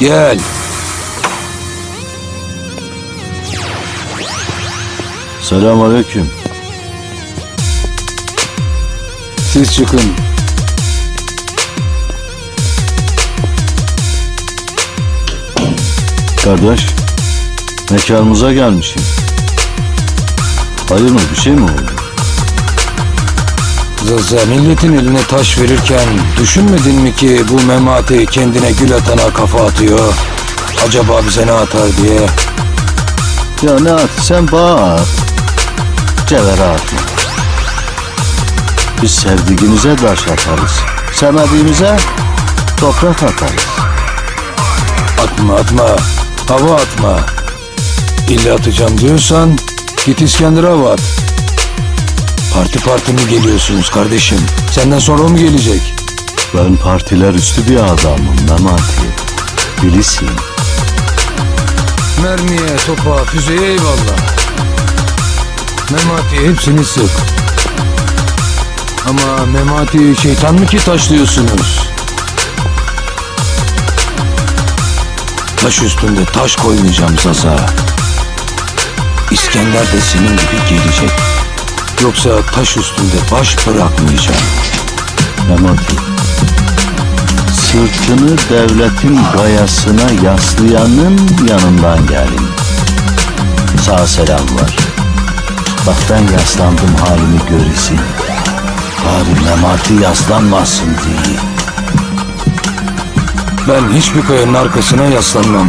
Gel. Selamünaleyküm. Siz çıkın. Kardeş, mekanımıza gelmişim. Hayır mı, bir şey mi oldu? Zaza milletin eline taş verirken düşünmedin mi ki bu memati kendine gül atana kafa atıyor? Acaba bize ne atar diye. Ya ne at, sen bana at. Atma. Biz sevdiğimize taş atarız. Sevmediğimize toprak atarız. Atma atma. Hava atma. İlla atacağım diyorsan git İskender'e hava at. Parti parti mi geliyorsunuz kardeşim? Senden sonra mu gelecek? Ben partiler üstü bir adamım Memati. Bilirsin. Mermiye, topa, füzeye eyvallah. Memati hepsini sık. Ama Memati şeytan mı ki taşlıyorsunuz? Taş üstünde taş koymayacağım Zaza. İskender de senin gibi gelecek. Yoksa taş üstünde baş bırakmayacağım. Memati. Sırtını devletin gayasına yaslayanın yanından gelin. Sağ selam var. Bak ben yaslandım halimi görürsün. Bari Memati yaslanmasın diye. Ben hiçbir kayanın arkasına yaslanmam.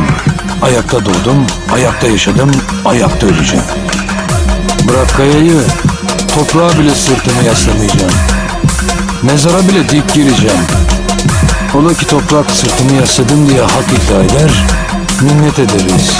Ayakta doğdum, ayakta yaşadım, ayakta öleceğim. Bırak kayayı, toprağa bile sırtımı yaslamayacağım. Mezara bile dik gireceğim. Ola ki toprak sırtımı yasladım diye hak iddia eder, minnet ederiz.